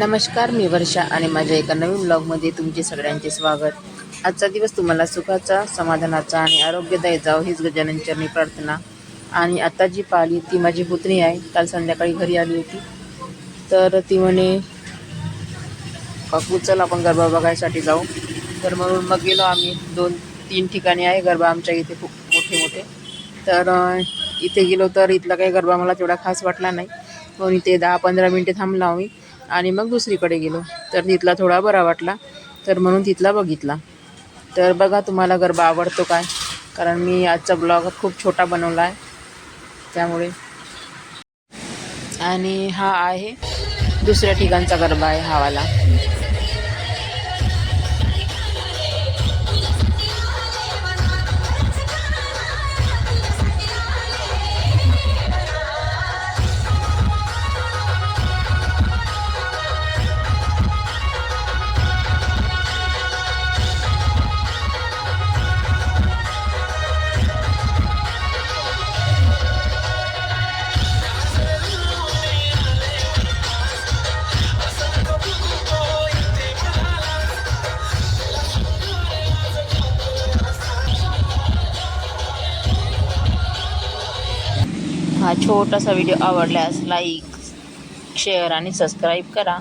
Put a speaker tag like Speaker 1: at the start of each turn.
Speaker 1: नमस्कार मी वर्षा आणि माझ्या एका नवीन ब्लॉगमध्ये तुमचे सगळ्यांचे स्वागत. आजचा दिवस तुम्हाला सुखाचा समाधानाचा आणि आरोग्यदायी जावं हीच गजाननचरणी प्रार्थना. आणि आता जी पाहिली ती माझी पुतणी आहे. काल संध्याकाळी घरी आली होती. तर ती म्हणे काकू चल आपण गरबा बघायसाठी जाऊ. तर म्हणून मग गेलो आम्ही. दोन तीन ठिकाणी आहे गरबा आमच्या इथे खूप मोठे मोठे. तर इथे गेलो तर इथला काही गरबा मला तेवढा खास वाटला नाही. म्हणून इथे दहा पंधरा मिनटे थांबलो आम्ही. आणि मग दुसरीकडे गेलो. तर तिथला थोडा बरा वाटला. तर म्हणून तिथला बघितला. तर बघा तुम्हाला गरबा आवडतो काय? कारण मी आजचा ब्लॉग खूप छोटा बनवला आहे. त्यामुळे. आणि हा आहे दुसऱ्या ठिकाणचा गरबा आहे हावाला हा छोटासा व्हिडिओ आवडल्यास लाईक शेअर आणि सबस्क्राईब करा.